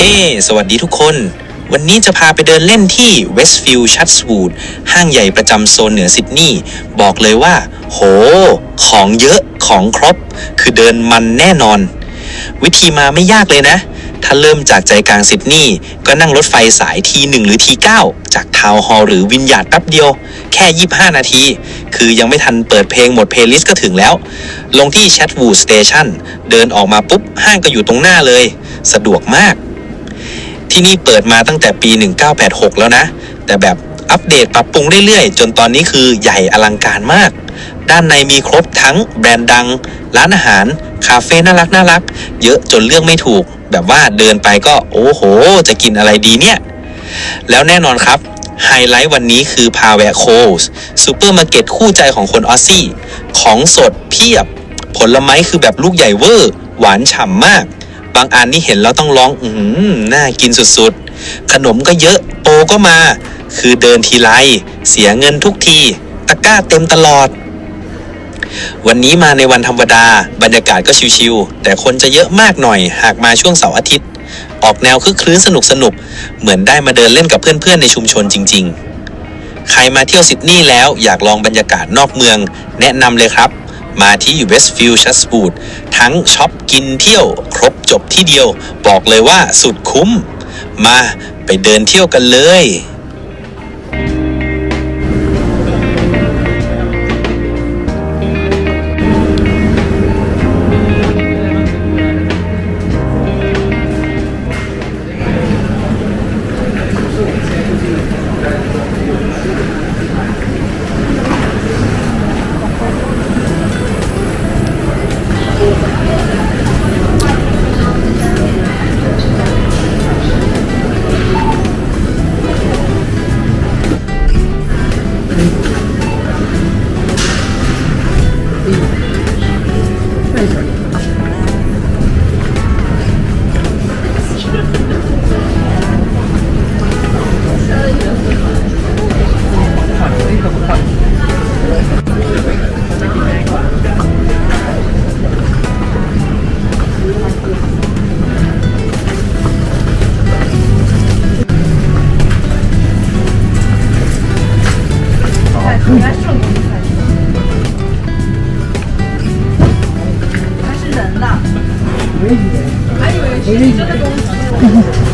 เฮ้สวัสดีทุกคน วันนี้จะพาไปเดินเล่นที่ Westfield Chatswood ห้างใหญ่ประจำโซนเหนือซิดนีย์บอกเลยว่า โห ของเยอะของครบ คือเดินมันแน่นอน วิธีมาไม่ยากเลยนะ ถ้าเริ่มจากใจกลางซิดนีย์ก็นั่งรถไฟสายที1หรือที9จากทาวน์ฮอลล์หรือวินยาดแป๊บเดียว แค่ 25 นาที คือยังไม่ทันเปิดเพลงหมดเพลย์ลิสต์ก็ถึงแล้ว ลงที่ Chatwood Station เดินออกมาปุ๊บห้างก็อยู่ตรงหน้าเลย สะดวกมาก ที่นี่เปิดมาตั้งแต่ปี 1986 แล้วนะ แต่แบบอัปเดตปรับปรุงเรื่อยๆ จนตอนนี้คือใหญ่อลังการมาก ด้านในมีครบทั้งแบรนด์ดัง ร้านอาหาร คาเฟ่น่ารักน่ารัก เยอะจนเลือกไม่ถูก แบบว่าเดินไปก็โอ้โห จะกินอะไรดีเนี่ย แล้วแน่นอนครับไฮไลท์วันนี้คือพาแวะโคสซูเปอร์มาร์เก็ตคู่ใจของคนออสซี่ ของสดเพียบ ผลไม้คือแบบลูกใหญ่เวอร์ หวานฉ่ำมาก บางอันนี่เห็นแล้วต้องร้องอืมน่ากินสุดๆ ขนมก็เยอะโปรก็มา คือเดินทีไร เสียเงินทุกที ตะกร้าเต็มตลอด วันนี้มาในวันธรรมดา บรรยากาศก็ชิวๆ แต่คนจะเยอะมากหน่อย หากมาช่วงเสาร์อาทิตย์ ออกแนวคึกคลื้นสนุกสนุกๆเหมือนได้มาเดินเล่นกับเพื่อนๆในชุมชนจริง ๆ ใครมาเที่ยวซิดนีย์แล้วอยากลองบรรยากาศนอกเมือง แนะนำเลยครับ มาที่ Westfield Chatswood ทั้งช็อปกินเที่ยว ครบจบที่เดียว บอกเลยว่าสุดคุ้ม มาไปเดินเที่ยวกันเลย 还以为还以为是你这公司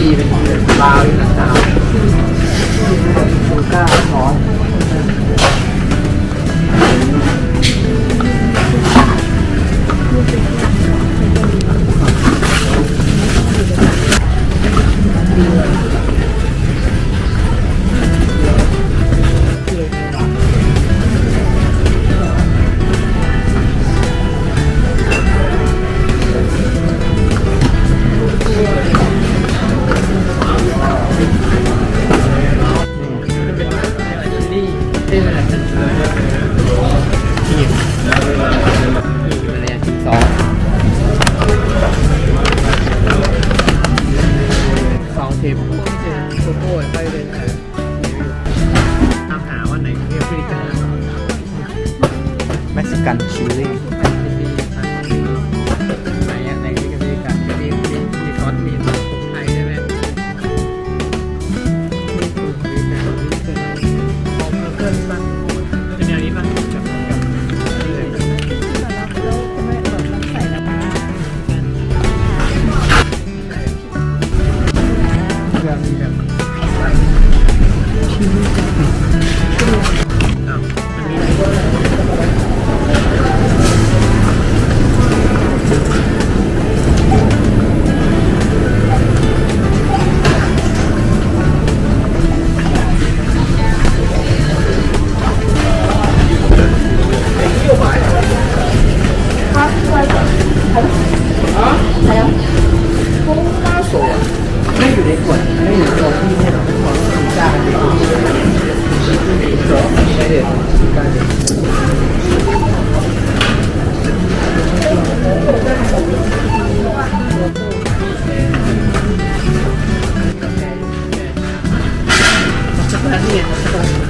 ดีเป็นของลาวนี่นะครับคุณก้าหอม โกโก้ไปเลยนะตามหาว่าไหนเรียกพฤติการเม็กซิกันชิลลี่ 我这边。